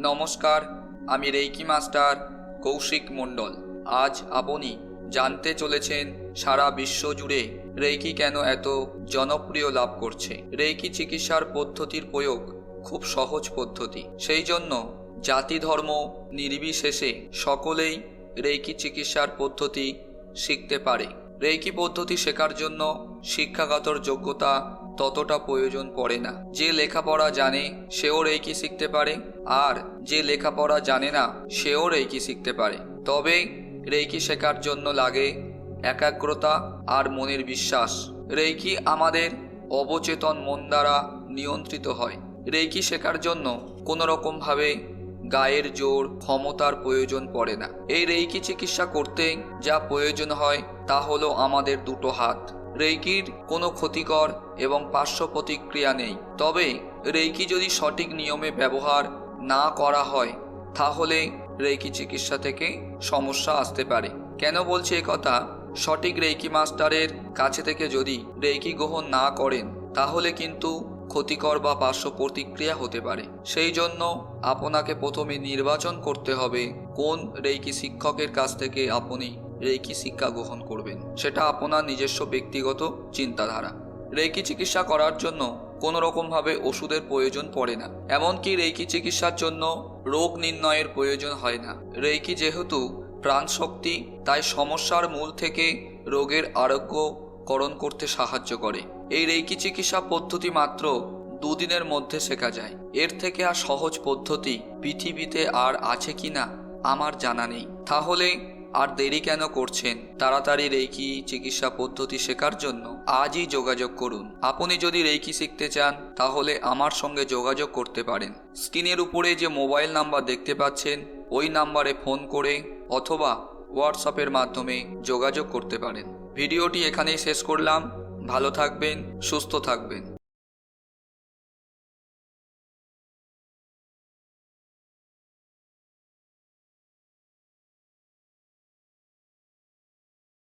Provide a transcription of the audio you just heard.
নমস্কার, আমি reiki master, Kaushik মণ্ডল। আজ আপনি জানতে চলেছেন সারা বিশ্ব জুড়ে রেইকি কেন এত জনপ্রিয় লাভ করছে। রেইকি চিকিৎসার পদ্ধতির প্রয়োগ খুব সহজ পদ্ধতি। সেই জন্য জাতি ধর্ম নির্বিশেষে সকলেই রেইকি চিকিৎসার পদ্ধতি শিখতে পারে। রেইকি পদ্ধতি শেখার জন্য শিক্ষাগতর যোগ্যতা ততটা প্রয়োজন পড়ে না। যে লেখাপড়া জানে, সেও রেইকি শিখতে পারে? আর যে লেখাপড়া জানে না, সেও রেইকি শিখতে পারে? তবে রেইকি শেখার জন্য লাগে একাগ্রতা আর মনের বিশ্বাস। রেইকি আমাদের অবচেতন মন দ্বারা নিয়ন্ত্রিত হয়? রেইকি শেখার জন্য কোনো রকমভাবে গায়ের জোর, ক্ষমতার প্রয়োজন পড়ে না? এই রেইকি চিকিৎসা করতে যা প্রয়োজন হয়, তা হলো আমাদের দুটো হাত। রেইকির কোনো ক্ষতিকর এবং পার্শ্ব প্রতিক্রিয়া নেই। তবে রেইকি যদি সঠিক নিয়মে ব্যবহার না করা হয়, তাহলে রেইকি চিকিৎসা থেকে সমস্যা আসতে পারে। কেন বলছি কথা? সঠিক রেইকি মাস্টারের কাছে থেকে যদি রেইকি গ্রহণ না করেন, তাহলে কিন্তু ক্ষতিকর বা পার্শ্ব প্রতিক্রিয়া হতে পারে। সেই জন্য আপনাকে প্রথমে নির্বাচন করতে হবে কোন রেইকি শিক্ষকের কাছ থেকে আপনি রেইকি শিক্ষা গ্রহণ করবেন। সেটা আপনার নিজস্ব ব্যক্তিগত চিন্তাধারা। রেইকি চিকিৎসা করার জন্য কোনো রকমভাবে ওষুধের প্রয়োজন পড়ে না। এমনকি রেকি চিকিৎসার জন্য রোগ নির্ণয়ের প্রয়োজন হয় না। রেইকি যেহেতু প্রাণশক্তি, তাই সমস্যার মূল থেকে রোগের আরোগ্যকরণ করতে সাহায্য করে। এই রেইকি চিকিৎসা পদ্ধতি মাত্র দুদিনের মধ্যে শেখা যায়। এর থেকে আর সহজ পদ্ধতি পৃথিবীতে আর আছে কি না আমার জানা নেই। তাহলে আর দেরি কেন করছেন? তাড়াতাড়ি রেইকি চিকিৎসা পদ্ধতি শেখার জন্য আজই যোগাযোগ করুন। আপনি যদি রেইকি শিখতে চান, তাহলে আমার সঙ্গে যোগাযোগ করতে পারেন। স্ক্রিনের উপরে যে মোবাইল নাম্বার দেখতে পাচ্ছেন, ওই নাম্বারে ফোন করে অথবা হোয়াটসঅ্যাপের মাধ্যমে যোগাযোগ করতে পারেন। ভিডিওটি এখানেই শেষ করলাম। ভালো থাকবেন, সুস্থ থাকবেন।